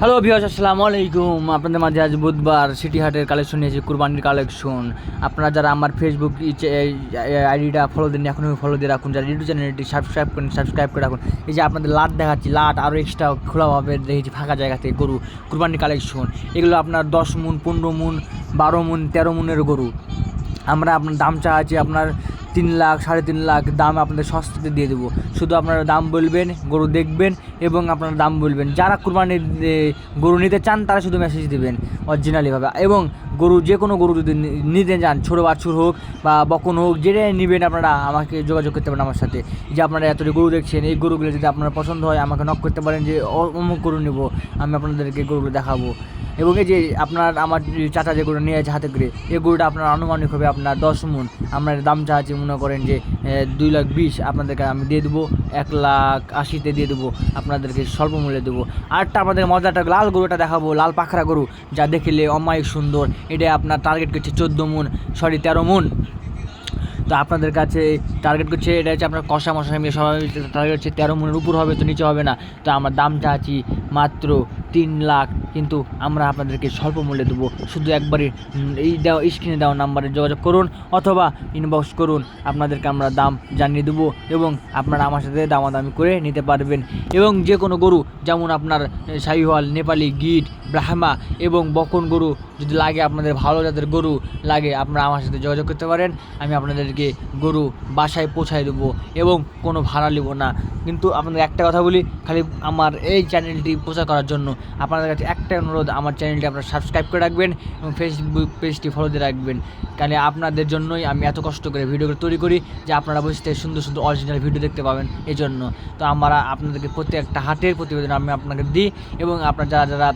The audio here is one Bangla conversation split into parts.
হ্যালো ভিউয়ার্স আসসালামু আলাইকুম। আপনাদের মাঝে আজ বুধবার সিটি হাটের কালেকশন নিয়েছি কুরবানির কালেকশন আপনারা যারা আমার ফেসবুক আইডিটা ফলো দিন এখনই ফলো দিয়ে রাখুন। যারা ইউটিউব চ্যানেলটি সাবস্ক্রাইব করেন সাবস্ক্রাইব করে রাখুন। এই যে আপনাদের লাট দেখাচ্ছি, লাট আরও এক্সট্রা খোলাভাবে দেখেছি, ফাঁকা জায়গা থেকে গরু, কুরবানির কালেকশন এগুলো আপনার দশ মুন, পনেরো মুন, বারো মুন, তেরো মুনের গরু। আমরা আপনার দাম চাচ্ছি আপনার তিন লাখ, সাড়ে তিন লাখ দাম আপনাদের সস্তাতে দিয়ে দেবো। শুধু আপনারা দাম বলবেন, গরু দেখবেন এবং আপনারা দাম বলবেন। যারা কুরবানির গরু নিতে চান, তারা শুধু মেসেজ দেবেন অরিজিনালিভাবে এবং গরু, যে কোনো গরু যদি নিতে চান ছোটো বাছুর হোক বা বকন হোক, যেটাই নেবেন আপনারা, আমাকে যোগাযোগ করতে পারেন আমার সাথে। যে আপনারা এতটি গরু দেখছেন, এই গরুগুলো যদি আপনার পছন্দ হয়, আমাকে নক করতে পারেন যে, অমুক গরু নেব, আমি আপনাদেরকে গরুগুলো দেখাবো। এবং এই যে আপনার আমার চাচা যে গরু নিয়ে আছে হাতে করে, এই গরুটা আপনার আনুমানিক হবে আপনার দশ মন। আপনার দাম চাচ্ছি, মনে করেন যে দুই লাখ বিশ, আপনাদেরকে আমি দিয়ে দেবো, এক লাখ আশিতে দিয়ে দেবো, আপনাদেরকে স্বল্প মূল্যে দেবো। আরটা আমাদের মজাটা লাল গরুটা দেখাবো, লাল পাখরা গরু, যা দেখলে অমায়িক সুন্দর। এটা আপনার টার্গেট করছে চোদ্দ মন সরি তেরো মন। তো আপনাদের কাছে টার্গেট করছে, এটা হচ্ছে আপনার কষা মশা মিলে সবাই টার্গেট হচ্ছে তেরো মনের উপর হবে, তো নিচে হবে না। তো আমার দাম চাচ্ছি মাত্র তিন লাখ, কিন্তু আমরা আপনাদেরকে স্বল্প মূল্যে দেবো। শুধু একবারই এই দেওয়া স্ক্রিনে দেওয়া নাম্বারে যোগাযোগ করুন অথবা ইনবক্স করুন। আপনাদেরকে আমরা দাম জানিয়ে দেবো এবং আপনারা আমার সাথে দামাদামি করে নিতে পারবেন। এবং যে কোনো গরু, যেমন আপনার শাহিওয়াল, নেপালি গিট ব্রাহ্মা এবং বকন গরু যদি লাগে, আপনাদের ভালো জাতের গরু লাগে, আপনারা আমার সাথে যোগাযোগ করতে পারেন। আমি আপনাদেরকে গরু বাসায় পৌঁছায় দেবো এবং কোনো ভাড়া নেব না। কিন্তু আপনাদের একটা কথা বলি, খালি আমার এই চ্যানেলটি প্রচার করার জন্য। আপনাদের কাছে একটাই অনুরোধ, আমার চ্যানেলটি আপনারা সাবস্ক্রাইব করে রাখবেন এবং ফেসবুক পেজটি ফলো দিয়ে রাখবেন। কারণ আপনাদের জন্যই আমি এত কষ্ট করে ভিডিওগুলো তৈরি করি যে আপনারা বসে সুন্দর সুন্দর অরিজিনাল ভিডিও দেখতে পাবেন এই জন্য তো আমরা আপনাদেরকে প্রত্যেকটা হাটের প্রতিবেদন আমি আপনাকে দিই এবং আপনারা যারা যারা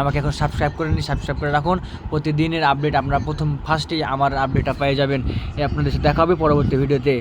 আমাকে এখন সাবস্ক্রাইব করে নিন সাবস্ক্রাইব করে রাখুন। প্রতিদিনের আপডেট আপনারা প্রথম ফার্স্টেই আমার আপডেটটা পেয়ে যাবেন। আপনাদের সাথে দেখা হবে পরবর্তী ভিডিওতে